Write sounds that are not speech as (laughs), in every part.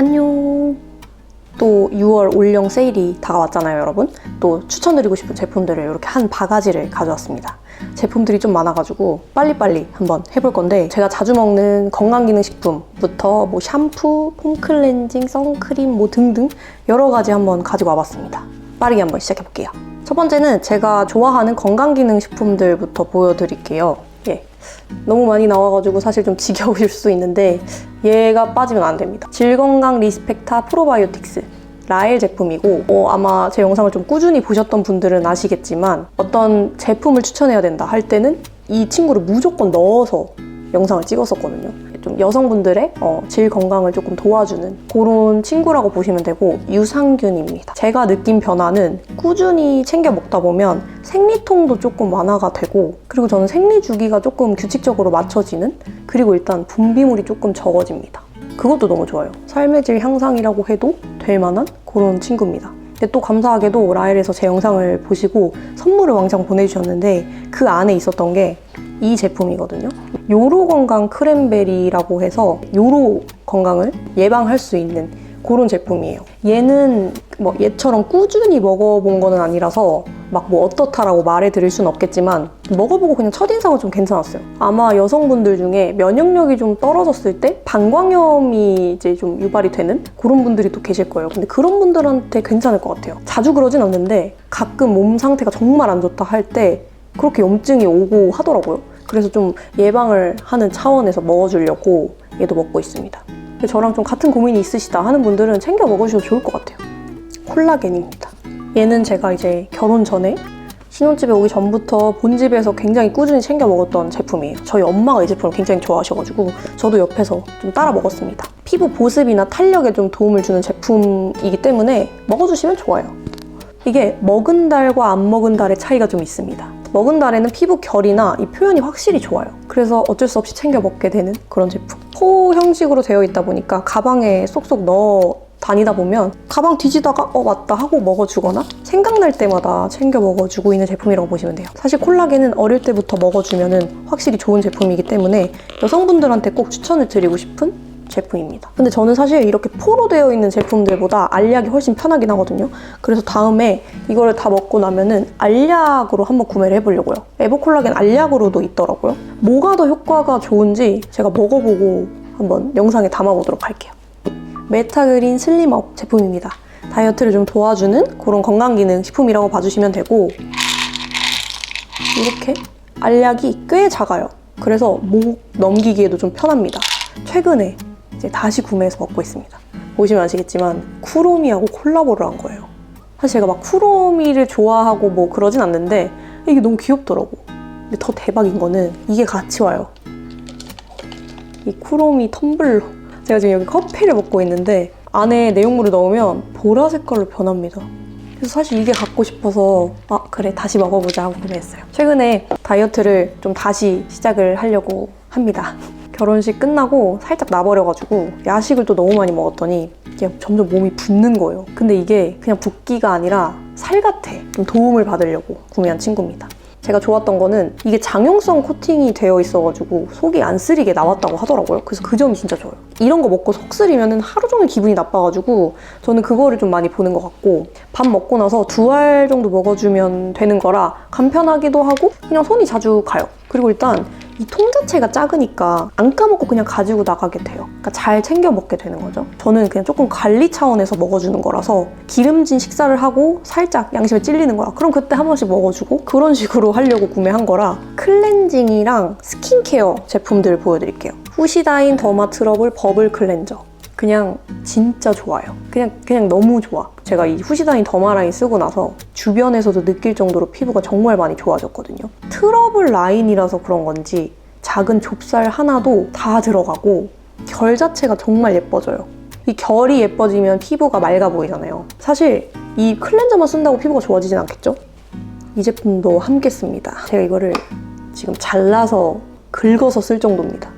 안녕. 또 6월 올영 세일이 다가왔잖아요, 여러분. 또 추천드리고 싶은 제품들을 이렇게 한 바가지를 가져왔습니다. 제품들이 좀 많아가지고 빨리빨리 한번 해볼 건데 제가 자주 먹는 건강기능식품부터 뭐 샴푸, 폼 클렌징, 선크림 뭐 등등 여러 가지 한번 가지고 와봤습니다. 빠르게 한번 시작해볼게요. 첫 번째는 제가 좋아하는 건강기능식품들부터 보여드릴게요. 예. 너무 많이 나와가지고 사실 좀 지겨우실 수 있는데 얘가 빠지면 안 됩니다. 질건강 리스펙타 프로바이오틱스 라엘 제품이고 어, 아마 제 영상을 좀 꾸준히 보셨던 분들은 아시겠지만 어떤 제품을 추천해야 된다 할 때는 이 친구를 무조건 넣어서 영상을 찍었었거든요. 좀 여성분들의 어, 질 건강을 조금 도와주는 그런 친구라고 보시면 되고 유산균입니다. 제가 느낀 변화는 꾸준히 챙겨 먹다 보면 생리통도 조금 완화가 되고 그리고 저는 생리 주기가 조금 규칙적으로 맞춰지는 그리고 일단 분비물이 조금 적어집니다. 그것도 너무 좋아요. 삶의 질 향상이라고 해도 될 만한 그런 친구입니다. 근데 또 감사하게도 라엘에서 제 영상을 보시고 선물을 왕창 보내주셨는데 그 안에 있었던 게 이 제품이거든요. 요로 건강 크랜베리라고 해서 요로 건강을 예방할 수 있는 그런 제품이에요. 얘는 뭐 얘처럼 꾸준히 먹어본 거는 아니라서 막 뭐 어떻다라고 말해 드릴 수는 없겠지만 먹어보고 그냥 첫인상은 좀 괜찮았어요. 아마 여성분들 중에 면역력이 좀 떨어졌을 때 방광염이 이제 좀 유발이 되는 그런 분들이 또 계실 거예요. 근데 그런 분들한테 괜찮을 것 같아요. 자주 그러진 않는데 가끔 몸 상태가 정말 안 좋다 할 때 그렇게 염증이 오고 하더라고요. 그래서 좀 예방을 하는 차원에서 먹어주려고 얘도 먹고 있습니다. 저랑 좀 같은 고민이 있으시다 하는 분들은 챙겨 먹으셔도 좋을 것 같아요. 콜라겐입니다. 얘는 제가 이제 결혼 전에 신혼집에 오기 전부터 본집에서 굉장히 꾸준히 챙겨 먹었던 제품이에요. 저희 엄마가 이 제품을 굉장히 좋아하셔가지고 저도 옆에서 좀 따라 먹었습니다. 피부 보습이나 탄력에 좀 도움을 주는 제품이기 때문에 먹어주시면 좋아요. 이게 먹은 달과 안 먹은 달의 차이가 좀 있습니다. 먹은 달에는 피부 결이나 이 표현이 확실히 좋아요. 그래서 어쩔 수 없이 챙겨 먹게 되는 그런 제품. 포 형식으로 되어 있다 보니까 가방에 쏙쏙 넣어 다니다 보면 가방 뒤지다가 어 맞다 하고 먹어주거나 생각날 때마다 챙겨 먹어주고 있는 제품이라고 보시면 돼요. 사실 콜라겐은 어릴 때부터 먹어주면 확실히 좋은 제품이기 때문에 여성분들한테 꼭 추천을 드리고 싶은 제품입니다. 근데 저는 사실 이렇게 포로 되어 있는 제품들보다 알약이 훨씬 편하긴 하거든요. 그래서 다음에 이거를 다 먹고 나면은 알약으로 한번 구매를 해보려고요. 에버콜라겐 알약으로도 있더라고요. 뭐가 더 효과가 좋은지 제가 먹어보고 한번 영상에 담아보도록 할게요. 메타그린 슬림업 제품입니다. 다이어트를 좀 도와주는 그런 건강기능 식품이라고 봐주시면 되고 이렇게 알약이 꽤 작아요. 그래서 목 넘기기에도 좀 편합니다. 최근에 이제 다시 구매해서 먹고 있습니다. 보시면 아시겠지만 쿠로미하고 콜라보를 한 거예요. 사실 제가 막 쿠로미를 좋아하고 뭐 그러진 않는데 이게 너무 귀엽더라고. 근데 더 대박인 거는 이게 같이 와요. 이 쿠로미 텀블러. 제가 지금 여기 커피를 먹고 있는데 안에 내용물을 넣으면 보라 색깔로 변합니다. 그래서 사실 이게 갖고 싶어서 아 그래 다시 먹어보자 하고 구매했어요. 최근에 다이어트를 좀 다시 시작을 하려고 합니다. 결혼식 끝나고 살짝 나버려가지고 야식을 또 너무 많이 먹었더니 이게 점점 몸이 붓는 거예요. 근데 이게 그냥 붓기가 아니라 살 같아. 좀 도움을 받으려고 구매한 친구입니다. 제가 좋았던 거는 이게 장용성 코팅이 되어 있어가지고 속이 안 쓰리게 나왔다고 하더라고요. 그래서 그 점이 진짜 좋아요. 이런 거 먹고 속 쓰리면 하루 종일 기분이 나빠가지고 저는 그거를 좀 많이 보는 것 같고 밥 먹고 나서 두 알 정도 먹어주면 되는 거라 간편하기도 하고 그냥 손이 자주 가요. 그리고 일단 이 통 자체가 작으니까 안 까먹고 그냥 가지고 나가게 돼요. 그러니까 잘 챙겨 먹게 되는 거죠. 저는 그냥 조금 관리 차원에서 먹어주는 거라서 기름진 식사를 하고 살짝 양심에 찔리는 거야. 그럼 그때 한 번씩 먹어주고 그런 식으로 하려고 구매한 거라 클렌징이랑 스킨케어 제품들 보여드릴게요. 후시다인 더마 트러블 버블 클렌저. 그냥 진짜 좋아요. 그냥 그냥 너무 좋아. 제가 이 후시다인 더마라인 쓰고 나서 주변에서도 느낄 정도로 피부가 정말 많이 좋아졌거든요. 트러블 라인이라서 그런 건지 작은 좁쌀 하나도 다 들어가고 결 자체가 정말 예뻐져요. 이 결이 예뻐지면 피부가 맑아 보이잖아요. 사실 이 클렌저만 쓴다고 피부가 좋아지진 않겠죠? 이 제품도 함께 씁니다. 제가 이거를 지금 잘라서 긁어서 쓸 정도입니다.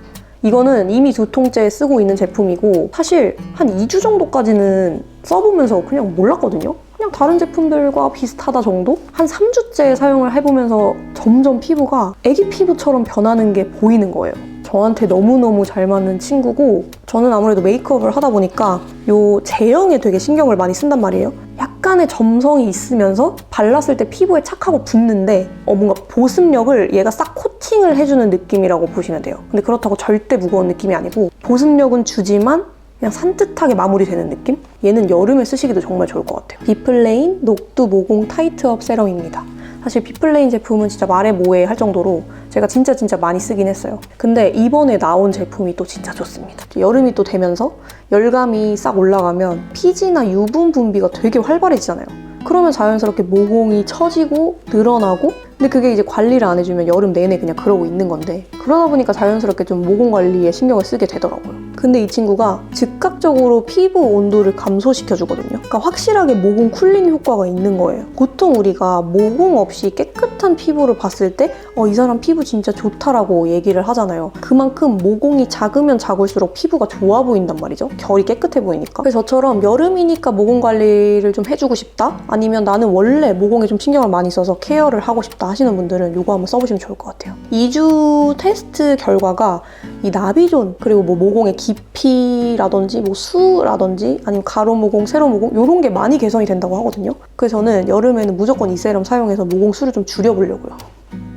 이거는 이미 두 통째 쓰고 있는 제품이고 사실 한 2주 정도까지는 써보면서 그냥 몰랐거든요. 그냥 다른 제품들과 비슷하다 정도? 한 3주째 사용을 해보면서 점점 피부가 애기 피부처럼 변하는 게 보이는 거예요. 저한테 너무너무 잘 맞는 친구고 저는 아무래도 메이크업을 하다 보니까 요 제형에 되게 신경을 많이 쓴단 말이에요. 약간의 점성이 있으면서 발랐을 때 피부에 착하고 붙는데 어, 뭔가 보습력을 얘가 싹 코팅을 해주는 느낌이라고 보시면 돼요. 근데 그렇다고 절대 무거운 느낌이 아니고 보습력은 주지만 그냥 산뜻하게 마무리되는 느낌? 얘는 여름에 쓰시기도 정말 좋을 것 같아요. 비플레인 녹두 모공 타이트업 세럼입니다. 사실 비플레인 제품은 진짜 말해 뭐해 할 정도로 제가 진짜 진짜 많이 쓰긴 했어요. 근데 이번에 나온 제품이 또 진짜 좋습니다. 여름이 또 되면서 열감이 싹 올라가면 피지나 유분 분비가 되게 활발해지잖아요. 그러면 자연스럽게 모공이 처지고 늘어나고 근데 그게 이제 관리를 안 해주면 여름 내내 그냥 그러고 있는 건데 그러다 보니까 자연스럽게 좀 모공 관리에 신경을 쓰게 되더라고요. 근데 이 친구가 즉각적으로 피부 온도를 감소시켜 주거든요. 그러니까 확실하게 모공 쿨링 효과가 있는 거예요. 보통 우리가 모공 없이 깨끗한 피부를 봤을 때 어, 이 사람 피부 진짜 좋다라고 얘기를 하잖아요. 그만큼 모공이 작으면 작을수록 피부가 좋아 보인단 말이죠. 결이 깨끗해 보이니까. 그래서 저처럼 여름이니까 모공 관리를 좀 해주고 싶다? 아니면 나는 원래 모공에 좀 신경을 많이 써서 케어를 하고 싶다 하시는 분들은 이거 한번 써보시면 좋을 것 같아요. 2주 테스트 결과가 이 나비존 그리고 뭐 모공의 깊이라든지 뭐 수라든지 아니면 가로 모공, 세로 모공 이런 게 많이 개선이 된다고 하거든요. 그래서 저는 여름에는 무조건 이 세럼 사용해서 모공 수를 좀 줄여보려고요.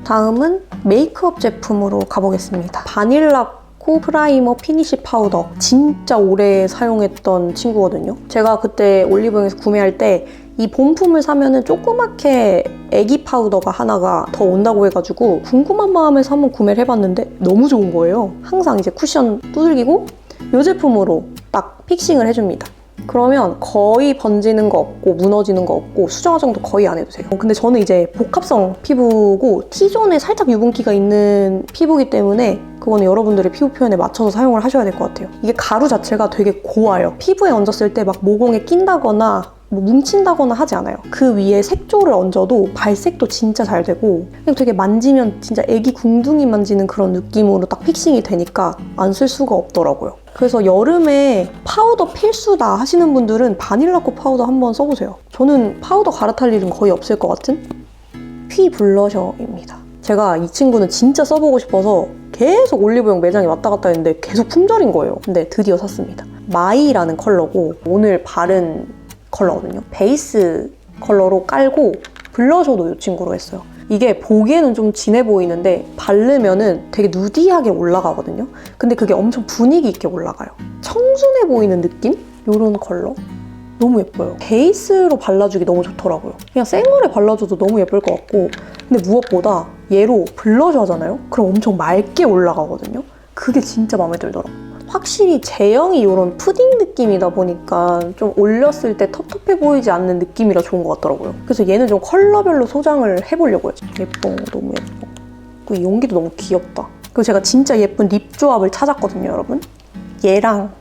다음은 메이크업 제품으로 가보겠습니다. 바닐라 코 프라이머 피니시 파우더 진짜 오래 사용했던 친구거든요. 제가 그때 올리브영에서 구매할 때 이 본품을 사면은 조그맣게 애기 파우더가 하나가 더 온다고 해가지고 궁금한 마음에서 한번 구매를 해봤는데 너무 좋은 거예요. 항상 이제 쿠션 두들기고 이 제품으로 딱 픽싱을 해줍니다. 그러면 거의 번지는 거 없고 무너지는 거 없고 수정 화장도 거의 안 해도 돼요. 근데 저는 이제 복합성 피부고 T존에 살짝 유분기가 있는 피부기 때문에 그거는 여러분들의 피부 표현에 맞춰서 사용을 하셔야 될 것 같아요. 이게 가루 자체가 되게 고와요. 피부에 얹었을 때 막 모공에 낀다거나 뭐 뭉친다거나 하지 않아요. 그 위에 색조를 얹어도 발색도 진짜 잘 되고 그냥 되게 만지면 진짜 애기 궁둥이 만지는 그런 느낌으로 딱 픽싱이 되니까 안 쓸 수가 없더라고요. 그래서 여름에 파우더 필수다 하시는 분들은 바닐라코 파우더 한번 써보세요. 저는 파우더 갈아탈 일은 거의 없을 것 같은 피 블러셔입니다. 제가 이 친구는 진짜 써보고 싶어서 계속 올리브영 매장에 왔다 갔다 했는데 계속 품절인 거예요. 근데 드디어 샀습니다. 마이라는 컬러고 오늘 바른 컬러거든요. 베이스 컬러로 깔고 블러셔도 이 친구로 했어요. 이게 보기에는 좀 진해 보이는데 바르면은 되게 누디하게 올라가거든요. 근데 그게 엄청 분위기 있게 올라가요. 청순해 보이는 느낌? 이런 컬러. 너무 예뻐요. 베이스로 발라주기 너무 좋더라고요. 그냥 생얼에 발라줘도 너무 예쁠 것 같고 근데 무엇보다 얘로 블러셔 하잖아요? 그럼 엄청 맑게 올라가거든요. 그게 진짜 마음에 들더라고요. 확실히 제형이 이런 푸딩 느낌이다 보니까 좀 올렸을 때 텁텁해 보이지 않는 느낌이라 좋은 것 같더라고요. 그래서 얘는 좀 컬러별로 소장을 해보려고요. 예뻐, 너무 예뻐. 이 용기도 너무 귀엽다. 그리고 제가 진짜 예쁜 립 조합을 찾았거든요, 여러분. 얘랑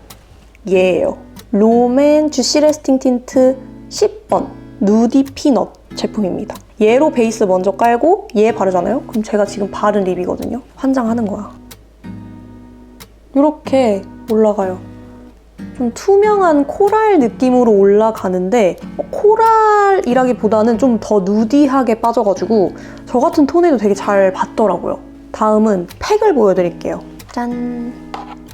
얘예요. 롬앤 주시 레스팅 틴트 10번 누디 피넛 제품입니다. 얘로 베이스 먼저 깔고 얘 바르잖아요? 그럼 제가 지금 바른 립이거든요. 환장하는 거야. 이렇게 올라가요. 좀 투명한 코랄 느낌으로 올라가는데 어, 코랄이라기보다는 좀 더 누디하게 빠져가지고 저 같은 톤에도 되게 잘 받더라고요. 다음은 팩을 보여드릴게요. 짠!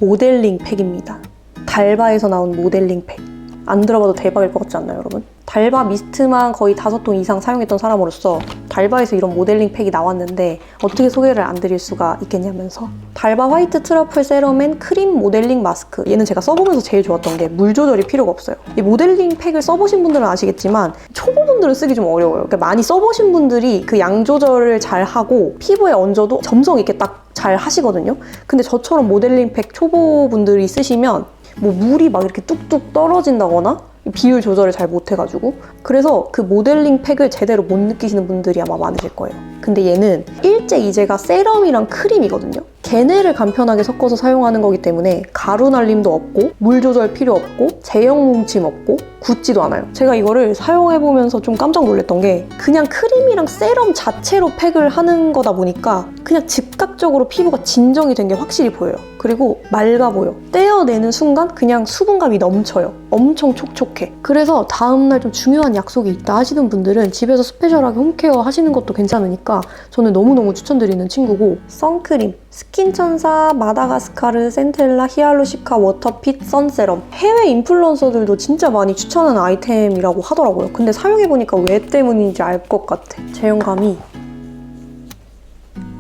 모델링 팩입니다. 달바에서 나온 모델링 팩. 안 들어봐도 대박일 것 같지 않나요, 여러분? 달바 미스트만 거의 다섯 통 이상 사용했던 사람으로서 달바에서 이런 모델링 팩이 나왔는데 어떻게 소개를 안 드릴 수가 있겠냐면서 달바 화이트 트러플 세럼 앤 크림 모델링 마스크. 얘는 제가 써보면서 제일 좋았던 게 물 조절이 필요가 없어요. 이 모델링 팩을 써보신 분들은 아시겠지만 초보분들은 쓰기 좀 어려워요. 그러니까 많이 써보신 분들이 그 양 조절을 잘 하고 피부에 얹어도 점성 있게 딱 잘 하시거든요. 근데 저처럼 모델링 팩 초보분들이 쓰시면 뭐 물이 막 이렇게 뚝뚝 떨어진다거나 비율 조절을 잘 못해가지고 그래서 그 모델링 팩을 제대로 못 느끼시는 분들이 아마 많으실 거예요. 근데 얘는 일제 이제가 세럼이랑 크림이거든요. 걔네를 간편하게 섞어서 사용하는 거기 때문에 가루 날림도 없고 물 조절 필요 없고 제형 뭉침 없고 굳지도 않아요. 제가 이거를 사용해보면서 좀 깜짝 놀랐던 게 그냥 크림이랑 세럼 자체로 팩을 하는 거다 보니까 그냥 즉각적으로 피부가 진정이 된 게 확실히 보여요. 그리고 맑아 보여. 떼어내는 순간 그냥 수분감이 넘쳐요. 엄청 촉촉해. 그래서 다음날 좀 중요한 약속이 있다 하시는 분들은 집에서 스페셜하게 홈케어 하시는 것도 괜찮으니까 저는 너무너무 추천드리는 친구고 선크림 스킨천사 마다가스카르 센텔라 히알루시카 워터핏 선세럼 해외 인플루언서들도 진짜 많이 추천하는 아이템이라고 하더라고요. 근데 사용해보니까 왜 때문인지 알 것 같아. 제형감이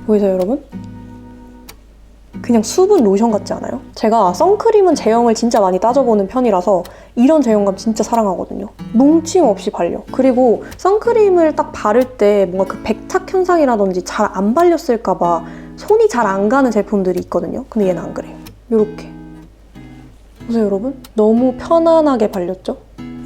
보이세요 여러분? 그냥 수분 로션 같지 않아요? 제가 선크림은 제형을 진짜 많이 따져보는 편이라서 이런 제형감 진짜 사랑하거든요. 뭉침 없이 발려. 그리고 선크림을 딱 바를 때 뭔가 그 백탁 현상이라든지 잘 안 발렸을까봐 손이 잘 안 가는 제품들이 있거든요. 근데 얘는 안 그래요. 이렇게. 보세요 여러분? 너무 편안하게 발렸죠?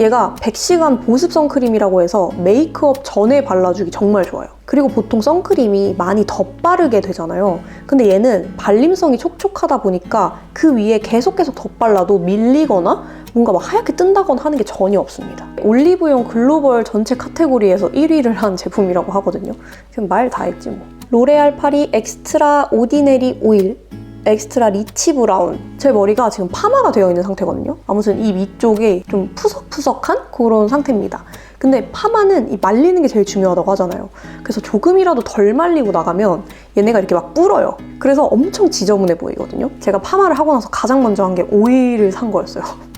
얘가 100시간 보습 선크림이라고 해서 메이크업 전에 발라주기 정말 좋아요. 그리고 보통 선크림이 많이 덧바르게 되잖아요. 근데 얘는 발림성이 촉촉하다 보니까 그 위에 계속 계속 덧발라도 밀리거나 뭔가 막 하얗게 뜬다거나 하는 게 전혀 없습니다. 올리브영 글로벌 전체 카테고리에서 1위를 한 제품이라고 하거든요. 그냥 말다 했지 뭐. 로레알 파리 엑스트라 오디네리 오일 엑스트라 리치 브라운. 제 머리가 지금 파마가 되어 있는 상태거든요. 아무튼 이 위쪽에 좀 푸석푸석한 그런 상태입니다. 근데 파마는 이 말리는 게 제일 중요하다고 하잖아요. 그래서 조금이라도 덜 말리고 나가면 얘네가 이렇게 막 불어요. 그래서 엄청 지저분해 보이거든요. 제가 파마를 하고 나서 가장 먼저 한 게 오일을 산 거였어요. (laughs)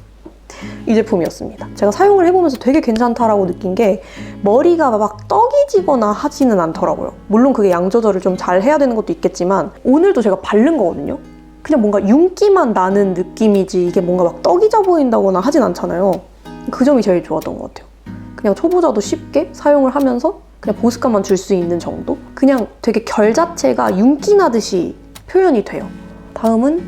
이 제품이었습니다. 제가 사용을 해보면서 되게 괜찮다라고 느낀 게 머리가 막 떡이 지거나 하지는 않더라고요. 물론 그게 양 조절을 좀 잘 해야 되는 것도 있겠지만 오늘도 제가 바른 거거든요. 그냥 뭔가 윤기만 나는 느낌이지 이게 뭔가 막 떡이 져 보인다거나 하진 않잖아요. 그 점이 제일 좋았던 것 같아요. 그냥 초보자도 쉽게 사용을 하면서 그냥 보습감만 줄 수 있는 정도? 그냥 되게 결 자체가 윤기 나듯이 표현이 돼요. 다음은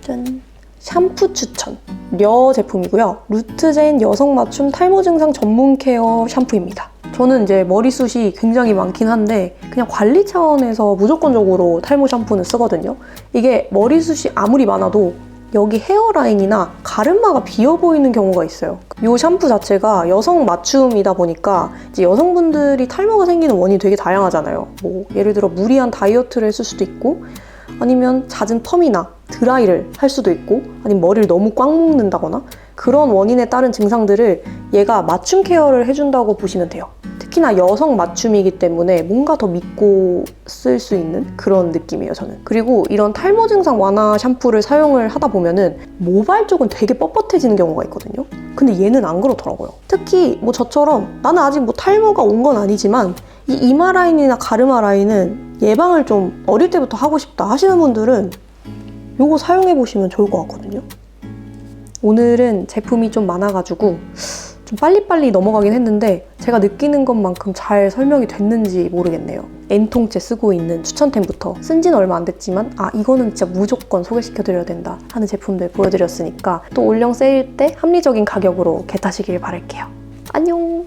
짠 샴푸 추천 려 제품이고요. 루트젠 여성 맞춤 탈모 증상 전문 케어 샴푸입니다. 저는 이제 머리숱이 굉장히 많긴 한데 그냥 관리 차원에서 무조건적으로 탈모 샴푸는 쓰거든요. 이게 머리숱이 아무리 많아도 여기 헤어라인이나 가르마가 비어 보이는 경우가 있어요. 이 샴푸 자체가 여성 맞춤이다 보니까 이제 여성분들이 탈모가 생기는 원인이 되게 다양하잖아요. 뭐 예를 들어 무리한 다이어트를 했을 수도 있고 아니면 잦은 텀이나 드라이를 할 수도 있고 아니면 머리를 너무 꽉 묶는다거나 그런 원인에 따른 증상들을 얘가 맞춤 케어를 해준다고 보시면 돼요. 특히나 여성 맞춤이기 때문에 뭔가 더 믿고 쓸 수 있는 그런 느낌이에요, 저는. 그리고 이런 탈모 증상 완화 샴푸를 사용을 하다 보면은 모발 쪽은 되게 뻣뻣해지는 경우가 있거든요. 근데 얘는 안 그렇더라고요. 특히 뭐 저처럼 나는 아직 뭐 탈모가 온 건 아니지만 이 이마 라인이나 가르마 라인은 예방을 좀 어릴 때부터 하고 싶다 하시는 분들은 이거 사용해 보시면 좋을 것 같거든요. 오늘은 제품이 좀 많아가지고 좀 빨리빨리 넘어가긴 했는데 제가 느끼는 것만큼 잘 설명이 됐는지 모르겠네요. N통째 쓰고 있는 추천템부터 쓴 지는 얼마 안 됐지만 아 이거는 진짜 무조건 소개시켜드려야 된다 하는 제품들 보여드렸으니까 또 올영 세일 때 합리적인 가격으로 겟하시길 바랄게요. 안녕!